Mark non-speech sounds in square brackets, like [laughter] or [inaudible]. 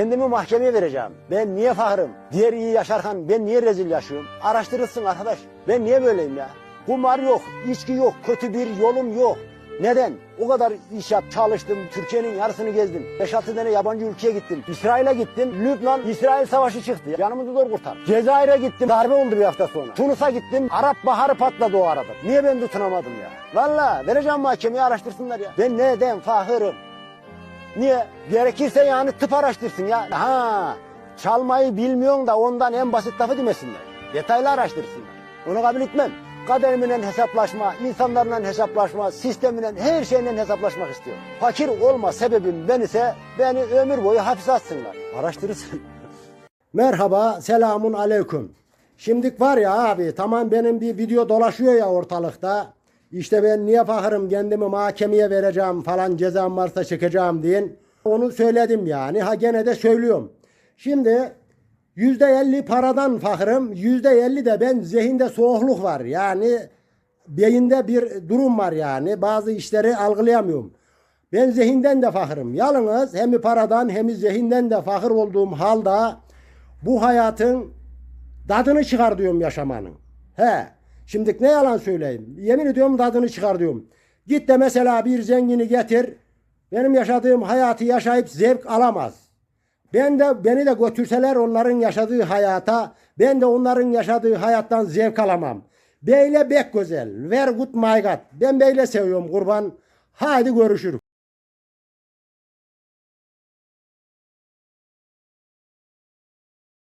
Kendimi mahkemeye vereceğim. Ben niye fahrım? Diğer iyi yaşarken ben niye rezil yaşıyorum? Araştırırsın arkadaş. Ben niye böyleyim ya? Kumar yok, içki yok, kötü bir yolum yok. Neden? O kadar iş yap, çalıştım, Türkiye'nin yarısını gezdim. 5-6 tane yabancı ülkeye gittim. İsrail'e gittim, Lübnan, İsrail savaşı çıktı. Yanımızı zor kurtar. Cezayir'e gittim, darbe oldu bir hafta sonra. Tunus'a gittim, Arap Baharı patladı o arada. Niye ben tutunamadım ya? Valla vereceğim mahkemeye araştırsınlar ya. Ben neden fahırım? Niye? Gerekirse yani tıp araştırsın ya. Ha, çalmayı bilmiyorsun da ondan en basit lafı demesinler. Detaylı araştırsınlar. Onu kabul etmem. Kaderimle hesaplaşma, insanlarla hesaplaşma, sistemle her şeyle hesaplaşmak istiyorum. Fakir olma sebebim ben ise beni ömür boyu hapse atsınlar. Araştırırsın. [laughs] Merhaba, selamun aleyküm. Şimdik var ya abi, tamam benim bir video dolaşıyor ya ortalıkta. İşte ben niye fakırım kendimi mahkemeye vereceğim falan cezam varsa çekeceğim diyen. Onu söyledim yani. Ha gene de söylüyorum. Şimdi yüzde elli paradan fakırım. Yüzde elli de ben zihinde soğukluk var. Yani beyinde bir durum var yani. Bazı işleri algılayamıyorum. Ben zihinden de fakırım. Yalnız hem paradan hem zihinden de fakir olduğum halde bu hayatın tadını çıkar diyorum yaşamanın. He. Şimdi ne yalan söyleyeyim. Yemin ediyorum tadını çıkar diyorum. Git de mesela bir zengini getir. Benim yaşadığım hayatı yaşayıp zevk alamaz. Ben de beni de götürseler onların yaşadığı hayata ben de onların yaşadığı hayattan zevk alamam. Beyle bek güzel. Ver my God. Ben beyle seviyorum kurban. Haydi görüşürüz.